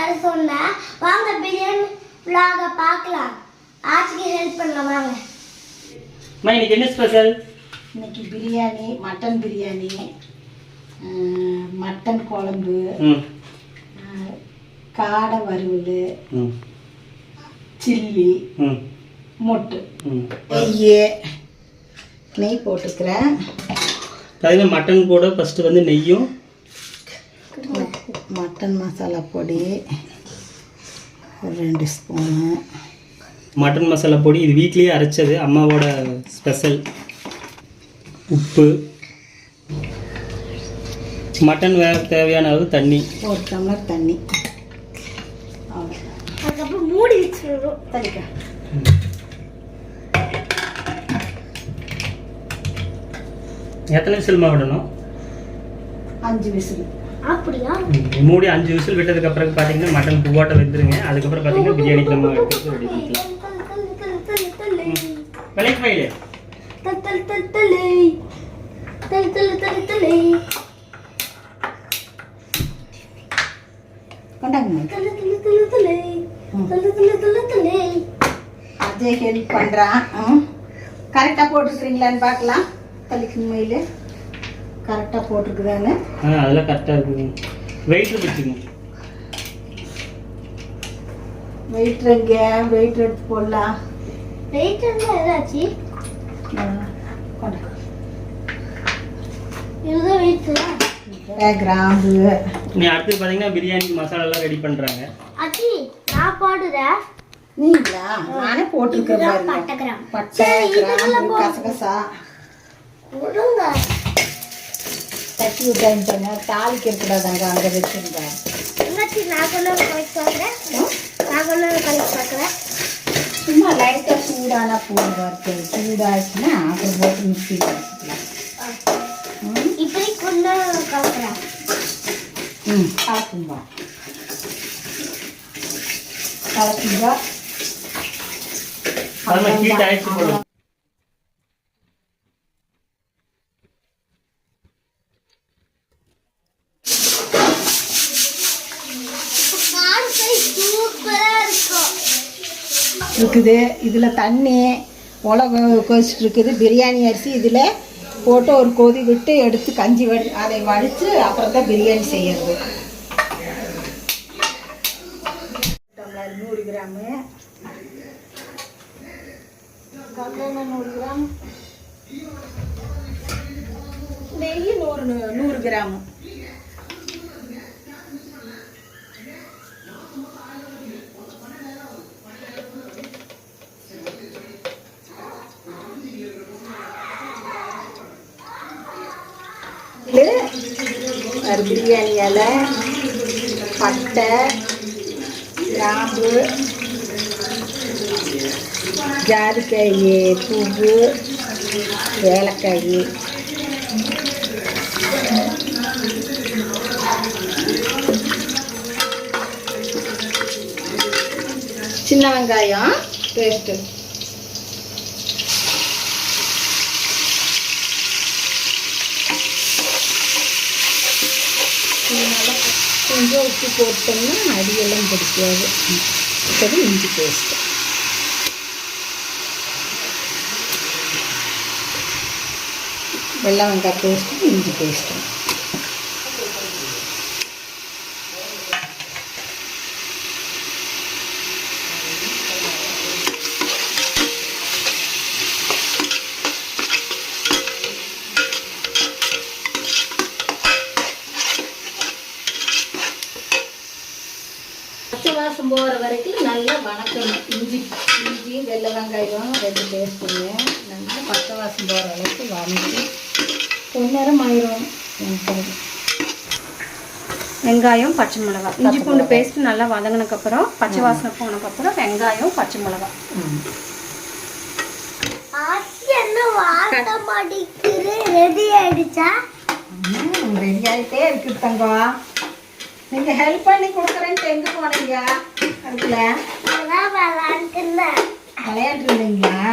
தர சொன்னேன் வாங்க பிரியாணி vlog பார்க்கலாம். ஆச்சிக்கு ஹெல்ப் பண்ணலாம் வாங்க. அம்மா இன்னைக்கு என்ன ஸ்பெஷல் இன்னைக்கு பிரியாணி மட்டன் பிரியாணி மட்டன் குழம்பு காடை வறுவல் சில்லி மொட்டு. ம். நெய் நெய் போட்டுக்கிறேன். பார்த்தீங்கன்னா மட்டன் கூட ஃபஸ்ட்டு வந்து நெய்யும் மட்டன் மசாலா பொடி ஒரு ரெண்டு ஸ்பூனு. மட்டன் மசாலா பொடி இது வீட்லேயே அரைச்சது அம்மாவோட ஸ்பெஷல். உப்பு. மட்டன் வேக தேவையான அளவு தண்ணி. ஒரு டம்ளர் தண்ணி. அதுக்கப்புறம் மூடி வச்சிடணும். தள்ளிக்க எத்தனை விசில்மா விடணும்? அஞ்சு விசில். அப்படியா மூடி அஞ்சு விசில் விட்டதுக்கு அப்புறம் பார்த்தீங்கன்னா மட்டன் பூவாட்டை வெந்துருங்க அதுக்கப்புறம் பார்த்தீங்கன்னா பிரியாணிக்கு நம்ம எடுத்து ரெடி பண்ணிக்கலாம் விலைக்கு ஃபைலு தல் தல் தல் தலை தல் தல் தல் தலை கொண்டாங்க தல தல தல தலை தல தல தல தலை அஜய் ஹெல்ப் பண்ணுறான் கரெக்டாக போட்டுருக்குறீங்களான்னு பார்க்கலாம் தள்ளிக்கு மயில் கரெக்டாக போட்டிருக்குதான்னு ஆ அதெல்லாம் கரெக்டாக இருக்குங்க. வெயிட் வச்சுக்கோங்க. வெயிட் எங்க வெயிட் எடுத்து போடலாம். வெயிட் இருந்தா ஏதாச்சு. இதுதான் வெயிட் கிராம்பு. நீ அடுத்து பார்த்தீங்கன்னா பிரியாணிக்கு மசாலாலாம் ரெடி பண்ணுறாங்க அச்சி நான் போடுறேன். நீங்களா? நானே போட்டிருக்கேன் பட்டை கிராம் பட்டை கிராம்பு கசகசா. தட்டி விட்டாங்க பாருங்க தாளிக்க இருக்கக்கூடாதாங்க அங்கே வச்சுருந்தேன் நான் சொல்ல கலெக்ட் பார்க்குறேன் நான் சொல்ல கலெக்ட் பார்க்குறேன் சும்மா லைட்டாக சூடான பூண்டு வறுத்து சூடாச்சுன்னா அப்புறம் போட்டு மிக்சியில் வச்சுக்கலாம். ம் இப்படி ம் கலக்கும்பா அதெல்லாம் ஹீட் ஆயிடுச்சு போடுவோம் சூப்பராக இருக்கும் இருக்குது. இதில் தண்ணி உலக கொதிச்சுட்டு இருக்குது. பிரியாணி அரிசி இதில் போட்டு ஒரு கொதி விட்டு எடுத்து கஞ்சி வடி அதை வடித்து அப்புறம் தான் பிரியாணி செய்யறது. டம்ளர் நூறு கிராமு. கடலெண்ணெய் நூறு கிராம். நெய் நூறு நூறு கிராமு இது ஒரு பிரியாணி இலை பட்டை கிராம்பு ஜாதிக்காய் பூவு ஏலக்காய். சின்ன வெங்காயம் பேஸ்ட்டு நல்லா கொஞ்சம் உப்பு போட்டோம்னா அடியெல்லாம் பிடிக்காது சரி இஞ்சி பேஸ்ட்டு வெள்ளை வெங்காய பேஸ்ட்டு இஞ்சி பேஸ்ட்டு பச்சை வாசம் போகிற வரைக்கும் நல்லா வணக்கணும் இஞ்சி இஞ்சி வெள்ளை வெங்காயம் ரெண்டு பேஸ்ட்டுங்க நல்லா பச்சை வாசம் போகிற அளவுக்கு வணக்கி கொஞ்ச நேரம் ஆயிரும் எனக்கு வெங்காயம் பச்சை மிளகாய் இஞ்சி பூண்டு பேஸ்ட் நல்லா வதங்கினதுக்கப்புறம் பச்சை வாசனை போனதுக்கப்புறம் வெங்காயம் பச்சை மிளகாய் ரெடி ஆயிடுச்சா? ரெடி ஆகிட்டே இருக்குது தங்கம் நீங்கள் ஹெல்ப் பண்ணி கொடுக்குறேன்ட்டு எங்கே போனீங்க? அதுக்குள்ள. விளையாட்டு இருந்தீங்களா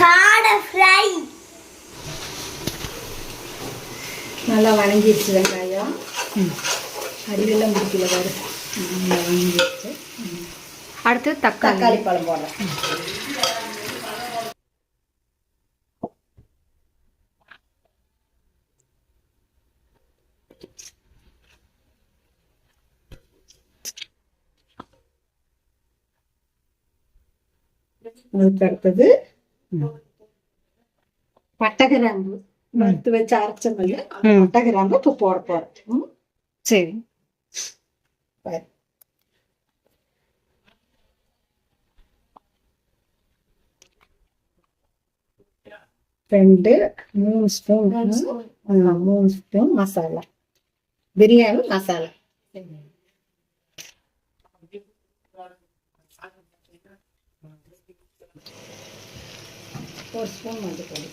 காடை ஃப்ரை நல்லா வணங்கிடுச்சு வெங்காயம். அடியெல்லாம் பிடிக்கல பாரு. நல்லா வதங்கிடுச்சு. அடுத்து தக்காளி. தக்காளி பழம் போடுறேன். அதுக்கு அடுத்தது பட்டகிராம்பு வறுத்து வச்சு அரைச்சோம் பட்டகிராம்பு இப்போ போட போறேன் ம்? சரி. ரெண்டு மூணு ஸ்பூன் மூணு ஸ்பூன் மசாலா பிரியாணி மசாலா ஒரு ஸ்பூன் மஞ்சள் பொடி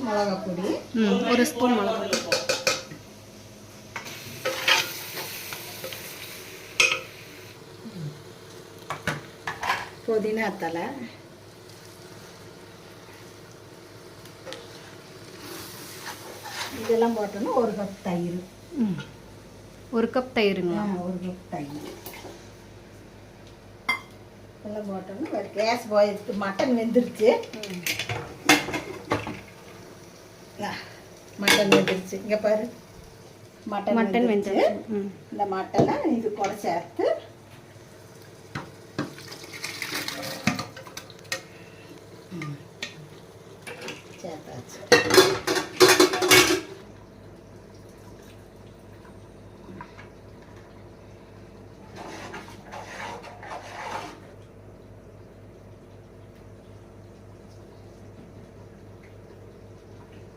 மிளகா பொடி ஒரு ஸ்பூன் மிளகா புதினா தலை இதெல்லாம் போட்டோன்னா ஒரு கப் தயிர். ம். ஒரு கப் தயிருங்களா? ஆ, ஒரு கப் தயிர். இதெல்லாம் போட்டோன்னா ஒரு கேஸ் போயிடுச்சு மட்டன் வெந்துருச்சு. மட்டன் வெந்துருச்சு. இங்கே பாரு. மட்டன் மட்டன் வெந்துருச்சு. இந்த மட்டனை இது கூட சேர்த்து ம். சேர்த்தாச்சு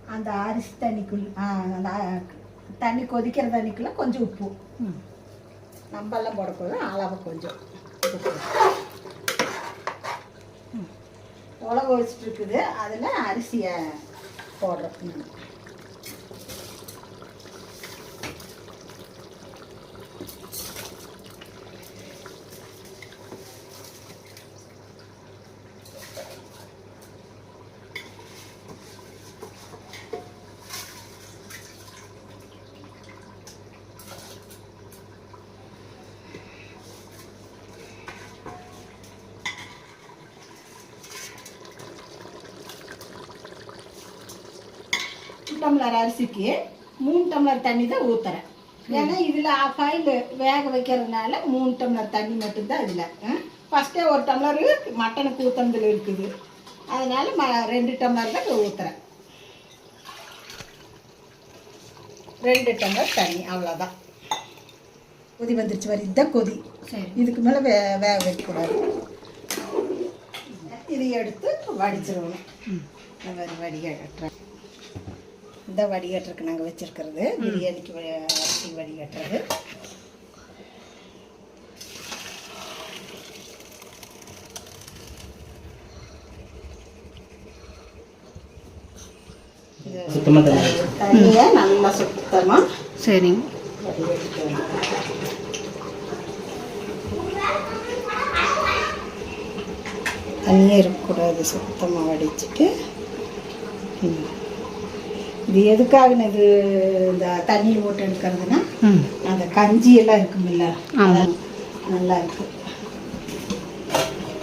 அந்த அரிசி தண்ணிக்குள் ஆ, அந்த தண்ணி கொதிக்கிற தண்ணிக்குள்ள கொஞ்சம் உப்பு. நம்பெல்லாம் போடக்கூடாது அளவு கொஞ்சம். உலக வச்சுட்டு இருக்குது அதில் அரிசியை போடுறோம். டம்ளர் அரிசிக்கு மூணு டம்ளர் தண்ணி தான் ஊற்றுறேன் ஏன்னா இதில் ஆஃப் ஆயில் வேக வைக்கிறதுனால மூணு டம்ளர் தண்ணி மட்டும்தான் இதில். ஃபஸ்ட்டே ஒரு டம்ளர் மட்டனுக்கு ஊற்றுனதுல இருக்குது. அதனால ம ரெண்டு டம்ளர் தான் ஊற்றுறேன் ரெண்டு டம்ளர் தண்ணி அவ்வளோதான் கொதி வந்துருச்சு வரி இதுதான் கொதி. சரி. இதுக்கு மேலே வே வேக வைக்கக்கூடாது. இதை எடுத்து வடிச்சிடணும். வடிகட்டுறேன். இந்த வடிகட்டுறதுக்கு நாங்கள் வச்சுருக்கிறது. பிரியாணிக்கு அரிசி வடிகட்டுறது. இது சுத்தமாக தண்ணி தண்ணியை நல்லா சுத்தமாக சரிங்க தண்ணியே இருக்கக்கூடாது. சுத்தமாக வடிச்சிட்டு. ம். இது எதுக்காக இது இந்த தண்ணி போட்டு எடுக்கிறதுனா அந்த கஞ்சி எல்லாம் இருக்குமில்ல நல்லா இருக்கு.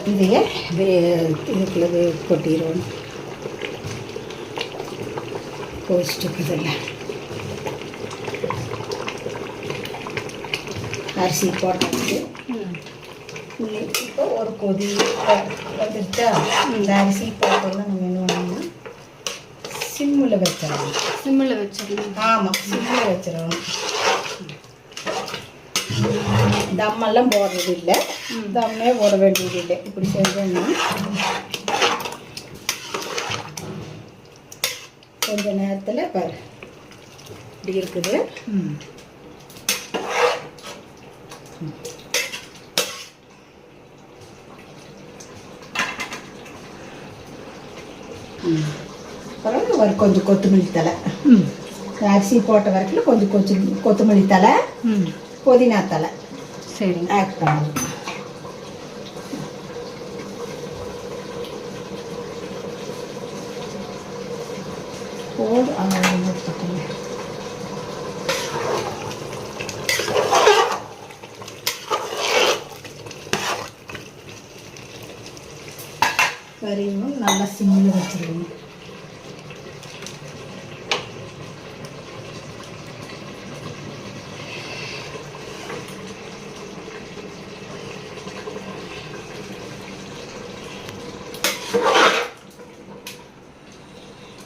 இதையே வே- இதுக்குள்ள வே- கொட்டிடுவோம். கொதிச்சுட்டு இருக்குதுல்ல அரிசி போட்டாச்சு. ம். இப்போ ஒரு கொதி வ- வந்துருச்சா? இந்த அரிசி போட்டோம்னா நம்ம சிம்மில் வச்சிடணும். சிம்மில் வச்சிடணும். ஆமாம் சிம்மில் வச்சிடணும். தம்மெல்லாம் போடுறது இல்லை தம்மே போட வேண்டியது இல்லை இப்படி செஞ்சோம்னா கொஞ்ச நேரத்தில் பாரு. இப்படி இருக்குது. ம் அப்புறம் ஒரு கொஞ்சம் கொத்தமல்லி தலை அரிசி போட்ட வரைக்கும் கொஞ்சம் கொஞ்சம் கொத்தமல்லி தலை புதினா தலை சரிங்க. ஆட் பண்ணணும் கறியும் நல்லா சிம்மில் வச்சுருக்கணும்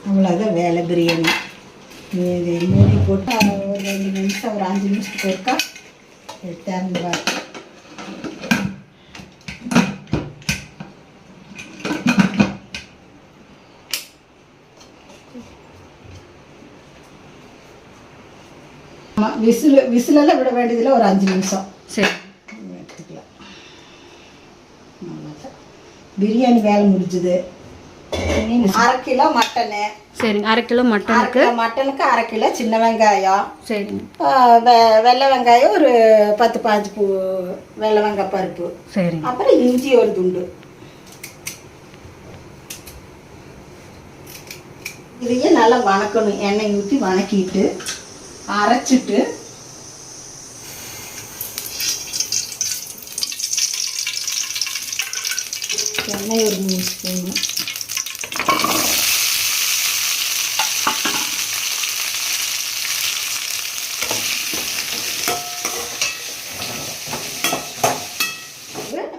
அவ்வளோதான் வேலை பிரியாணி இது மூடி போட்டு ஒரு ரெண்டு நிமிஷம் ஒரு அஞ்சு நிமிஷத்துக்கு ஒருக்கா திறந்து பார்த்து ஆமாம் விசில் விசிலெல்லாம் விட வேண்டியதில்லை ஒரு அஞ்சு நிமிஷம். சரி. எடுத்துக்கலாம். பிரியாணி வேலை முடிஞ்சுது. அரை கிலோ மட்டனு. சரிங்க அரை கிலோ மட்டனுக்கு. மட்டனுக்கு அரை கிலோ சின்ன வெங்காயம். சரிங்க. வெ- வெள்ளை வெங்காயம் ஒரு பத்து பாஞ்சு பூ வெள்ளை வெங்காய பருப்பு. சரிங்க. அப்புறம் இஞ்சி ஒரு துண்டு. இதையே நல்லா வணக்கணும் எண்ணெய் ஊற்றி வணக்கிட்டு. அரைச்சிட்டு எண்ணெய் ஒரு மூணு ஸ்பூனு.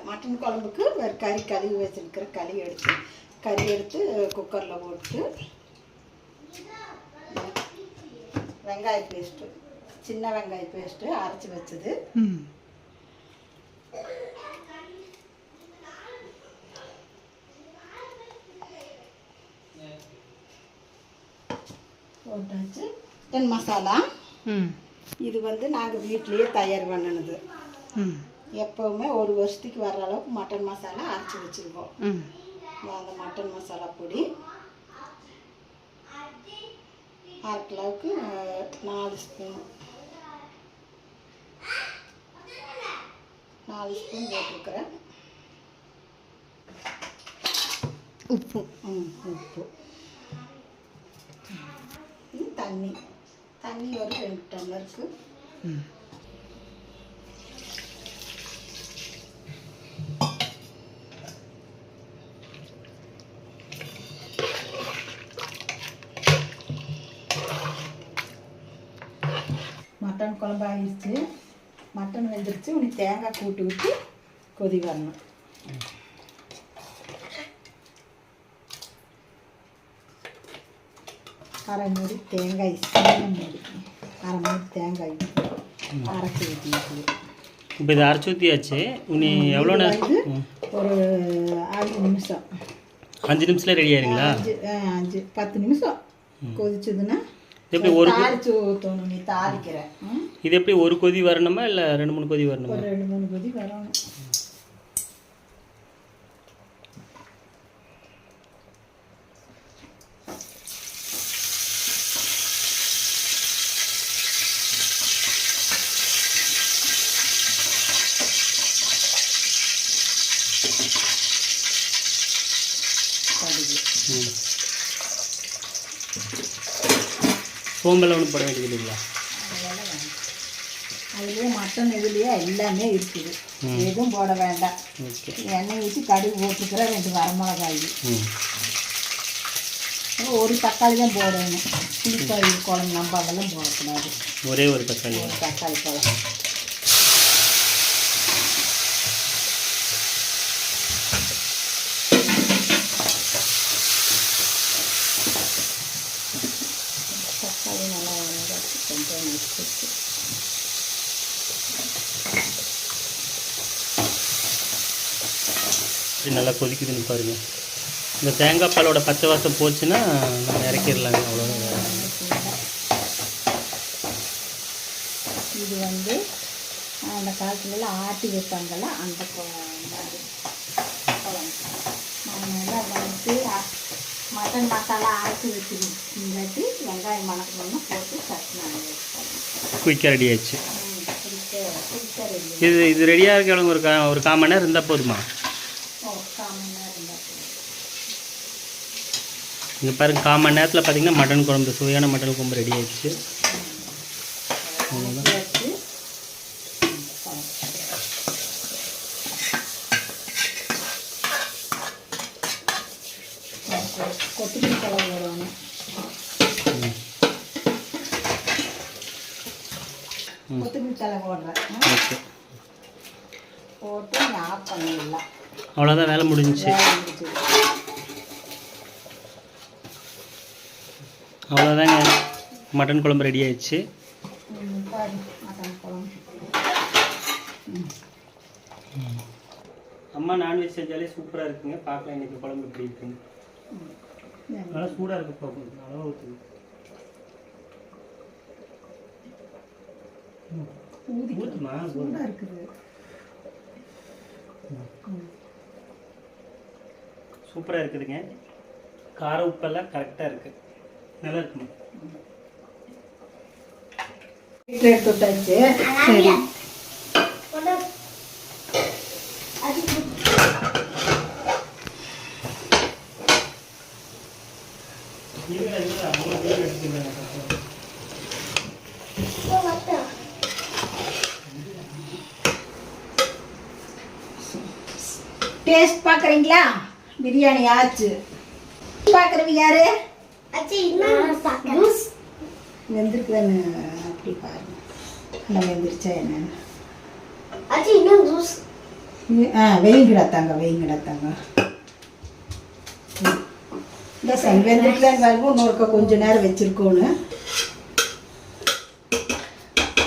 மட்டன் குழம்புக்கு வேறு கறி கழுவி வச்சுருக்கிற கறி எடுத்து கறி எடுத்து குக்கரில் போட்டு வெங்காய பேஸ்ட்டு சின்ன வெங்காய பேஸ்ட்டு அரைச்சி வச்சது. போட்டாச்சு. மட்டன் மசாலா இது வந்து நாங்கள் வீட்லேயே தயார் பண்ணினது. எப்போவுமே ஒரு வருஷத்துக்கு வர்ற அளவுக்கு மட்டன் மசாலா அரைச்சி வச்சுருக்கோம். அந்த மட்டன் மசாலா பொடி. அரை கிலோவுக்கு நாலு ஸ்பூன். நாலு ஸ்பூன் போட்டிருக்கிறேன். உப்பு. ம், உப்பு. தண்ணி. தண்ணி ஒரு ரெண்டு டம்ளருக்கு ம் மட்டன் குழம்பு ஆயிடுச்சு மட்டன் வெந்துருச்சு. உனி தேங்காய் கூட்டு ஊற்றி கொதி வரணும். அரை மூடி தேங்காய் சின்ன மூடி. அரை மூடி தேங்காய் அரைச்சி ஊற்றி இப்போ இதை அரைச்சி ஊற்றியாச்சு நீ எவ்வளோ நேரம். ஒரு அஞ்சு நிமிஷம். அஞ்சு நிமிஷத்தில் ரெடி ஆயிருங்களா? அஞ்சு அஞ்சு பத்து நிமிஷம் கொதிச்சதுன்னா எப்படி ஒரு தாளிச்சு ஊற்றணும் நீ தாளிக்கிற? இது எப்படி ஒரு கொதி வரணுமா இல்லை ரெண்டு மூணு கொதி வரணுமா? ஒரு ரெண்டு மூணு கொதி வரணும். கடுகு ம். சோம்பெல்லாம் ஒன்றும் போட வேண்டியது இல்லைங்களா அதுலேயே மட்டன் இதுலேயே எல்லாமே இருக்குது. எதுவும் போட வேண்டாம். எண்ணெய் ஊற்றி கடுகு போட்டுக்கிற ரெண்டு வரமிளகாய். ஒரு தக்காளி தான் போடணும். புளிக்காய் குழம்பு நம்ம அதெல்லாம் போடக்கூடாது. ஒரே ஒரு தக்காளி. ஒரு தக்காளி பழம் தக்காளி நல்லா வதக்கி வச்சுட்டு நல்லா கொதிக்குதுன்னு பாருங்கள் இந்த தேங்காய் பாலோட பச்சை வாசம் போச்சுன்னா நம்ம இறக்கிடலாங்க அவ்வளோதான் இது வந்து அந்த காலத்துலலாம் ஆட்டி வைப்பாங்கல்ல அந்த மாதிரி வந்து மட்டன் மசாலா ஆட்டி வச்சுக்கணும் வெங்காயம் மணக்கணும்னு போட்டு சட்டினாங்க குயிக்காக ரெடி ஆயிடுச்சு. இது இது ரெடியாக இருக்க ஒரு கா ஒரு கால் மணி நேரம் இருந்தால் போதுமா? இங்கே பாருங்கள் கால் மணி நேரத்தில் பார்த்தீங்கன்னா மட்டன் குழம்பு சுவையான மட்டன் குழம்பு ரெடி ஆயிடுச்சு. அவ்வளோதான் கொத்தமல்லி தலை போடணும் கொத்தமல்லி தலை போடுறேன் ஆ? ஓகே போட்டு ஆஃப் பண்ணிடலாம் அவ்வளோதான் வேலை முடிஞ்சுச்சு வேலை முடிஞ்சது அவ்வளோதாங்க மட்டன் குழம்பு ரெடி ஆயிடுச்சு. அம்மா நான்வெஜ் செஞ்சாலே சூப்பராக இருக்குங்க. பார்க்கலாம் இன்னைக்கு குழம்பு எப்படி இருக்குங்க நல்லா சூடாக இருக்கு பார்க்கணும் அளவு ஊற்றுங்க ஊற்றுமா சூடாக இருக்குது. சூப்பராக இருக்குதுங்க. கார உப்பெல்லாம் கரெக்டாக இருக்குது நல்லா இருக்குமா விட்டாச்சு சரி. டேஸ்ட் பார்க்குறீங்களா பிரியாணி ஆச்சு. பார்க்குறவங்க யாரு? அச்சி இன்னும் ஜூஸ் வெந்திருக்குதானு அப்படி பாருங்க. நம்ம வெந்திருச்சா என்னன்னு. அச்சி இன்னும் ஜூஸ் இது- ஆ வெயிங்கிடத்தாங்க வெயிங்கிடத்தாங்க இந்த சன் வெந்திருக்குதான்னு பாருங்க இன்னொருக்க கொஞ்ச நேரம் வச்சிருக்கோன்னு.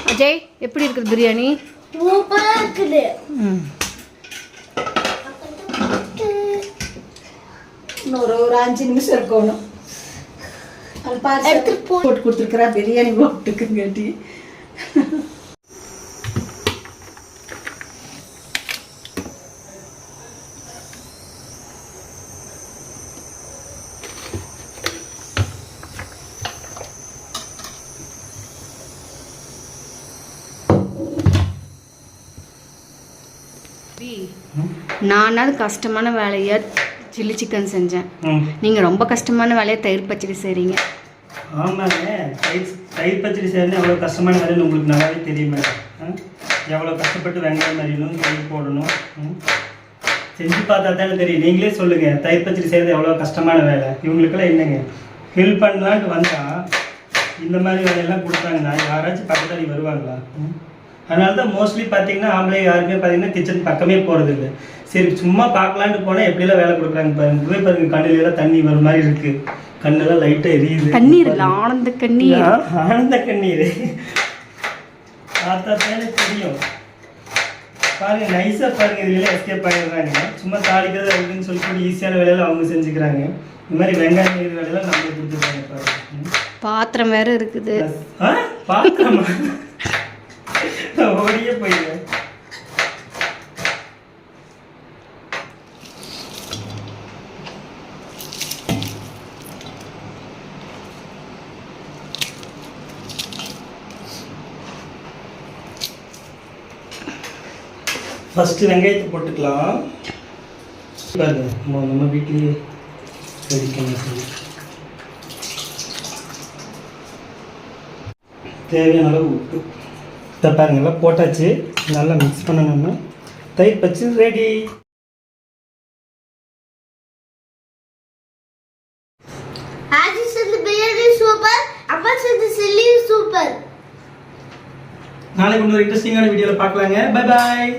அஜய் எப்படி இருக்குது பிரியாணி? சூப்பரா இருக்குது. ம். இன்னொரு ஒரு அஞ்சு நிமிஷம் இருக்கணும். எடுத்துட்டு. போட்டு கொடுத்துருக்குறா பிரியாணி போட்டுக்குங்கட்டி நானாவது கஷ்டமான வேலையை சில்லி சிக்கன் செஞ்சேன். ம். நீங்கள் ரொம்ப கஷ்டமான வேலையை தயிர் பச்சடி செய்கிறீங்க ஆமாங்க. தயிர் தயிர் பச்சடி செய்யறது எவ்வளோ கஷ்டமான வேலைன்னு உங்களுக்கு நல்லாவே தெரியுமே ஆ? எவ்வளோ கஷ்டப்பட்டு வெங்காயம் அறியணும் தயிர் போடணும் ம்? செஞ்சு பார்த்தா தானே தெரியும். நீங்களே சொல்லுங்கள் தயிர் பச்சடி செய்கிறது எவ்வளோ கஷ்டமான வேலை? இவங்களுக்கெல்லாம் என்னங்க? ஹெல்ப் பண்ணலான்ட்டு வந்தால் இந்த மாதிரி வேலையெல்லாம் கொடுத்தாங்கன்னா யாராச்சும் பக்கத்தாடி வருவாங்களா? ம்? அதனால தான் மோஸ்ட்லி பார்த்தீங்கன்னா ஆம்பளை யாருமே பார்த்தீங்கன்னா கிச்சன் பக்கமே போகிறது இல்லை. சரி சும்மா பார்க்கலான்ட்டு போனால் எப்படிலாம் வேலை கொடுக்குறாங்க பாருங்க. போய் பாருங்க கண்ணுல தண்ணி வர மாதிரி இருக்கு. கண்ணெல்லாம் லைட்டாக எரியுது. கண்ணீர் இல்லை ஆனந்த கண்ணீர். ஆனந்த கண்ணீர். பார்த்தா தானே தெரியும். பாருங்க நைஸா பாருங்க இதுல எஸ்கேப் ஆகிடுறாங்க சும்மா தாளிக்கிறது அப்படின்னு சொல்லிட்டு ஈஸியான வேலையில அவங்க செஞ்சுக்கிறாங்க. இந்த மாதிரி வெங்காயம் நெய்கிற வேலையெல்லாம் நம்மளே கொடுத்துருக்காங்க பாருங்க. பாத்திரம் வேற இருக்குது. பாத்திரமா. ஓடியே போயிடுவேன் ஃபஸ்ட்டு வெங்காயத்தை போட்டுக்கலாம். பாருங்க நம்ம நம்ம வீட்லேயே ரெடிக்கணும் சொல்லி தேவையான அளவு உப்பு. இதை பாருங்க எல்லாம் போட்டாச்சு. நல்லா மிக்ஸ் பண்ணணும்னா தயிர் பச்சு ரெடி ஆச்சி செஞ்ச பிரியாணி சூப்பர் அம்மா செஞ்ச சில்லி சூப்பர் நாளைக்கு இன்னொரு இன்ட்ரெஸ்டிங்கான வீடியோவில் பார்க்கலாங்க. Bye bye